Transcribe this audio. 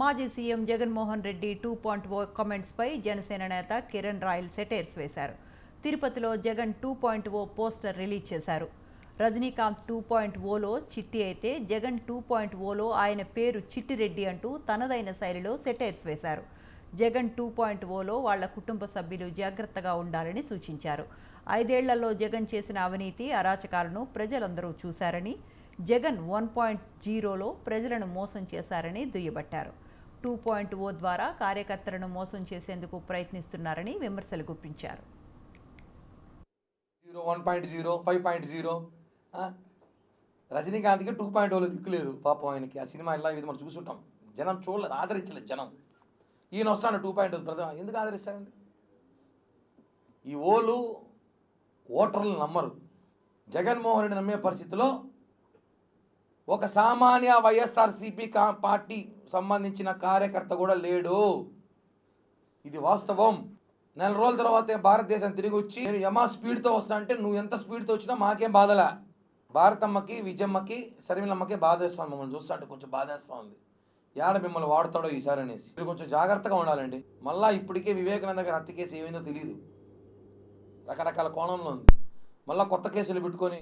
మాజీ CM Jaganmohan Reddy two point O కామెంట్స్పై Janasena నేత Kiran Royal satires వేశారు. తిరుపతిలో Jagan two point O poster release చేశారు. రజనీకాంత్ టూ పాయింట్ ఓలో చిట్టి అయితే జగన్ టూ పాయింట్ ఓలో ఆయన పేరు చిట్టిరెడ్డి అంటూ తనదైన శైలిలో సెటైర్స్ వేశారు. జగన్ టూ పాయింట్ ఓలో వాళ్ళ కుటుంబ సభ్యులు జాగ్రత్తగా ఉండాలని సూచించారు. ఐదేళ్ళలో జగన్ చేసిన అవినీతి అరాచకాలను ప్రజలందరూ చూశారని జగన్ వన్ పాయింట్ జీరోలో ప్రజలను మోసం చేశారని దుయ్యబట్టారు. టూ పాయింట్ ఓ ద్వారా కార్యకర్తలను మోసం చేసేందుకు ప్రయత్నిస్తున్నారని విమర్శలు గుప్పించారు. Zero one point zero five point zero. రజనీకాంత్కి two point ఓలో దిక్కులేదు పాపం ఆయనకి. ఆ సినిమా ఇలా ఇది మనం చూసుంటాం జనం చూడలేదు ఆదరించలేదు జనం. ఈయన వస్తాను టూ పాయింట్ ప్రధాన ఎందుకు ఆదరిస్తారండి? ఈ ఓలు ఓటర్లు నమ్మరు. జగన్మోహన్ రెడ్డి నమ్మే పరిస్థితిలో ఒక సామాన్య వైఎస్ఆర్సీపీ కా పార్టీ సంబంధించిన కార్యకర్త కూడా లేడు. ఇది వాస్తవం. నెల రోజుల తర్వాత భారతదేశం తిరిగి వచ్చి నేను యమా స్పీడ్తో వస్తా అంటే నువ్వు ఎంత స్పీడ్తో వచ్చినా మాకేం బాధలే. భారతమ్మకి విజయమ్మకి శర్మిలమ్మకి బాధేస్తాను మమ్మల్ని చూస్తా అంటే కొంచెం బాధేస్తా ఉంది. యాడ మిమ్మల్ని వాడతాడో ఈసారి అనేసి. మీరు కొంచెం జాగ్రత్తగా ఉండాలండి. మళ్ళా ఇప్పటికే వివేకానంద గారి హత్య కేసు ఏమైందో తెలియదు రకరకాల కోణంలో ఉంది. మళ్ళీ కొత్త కేసులు పెట్టుకొని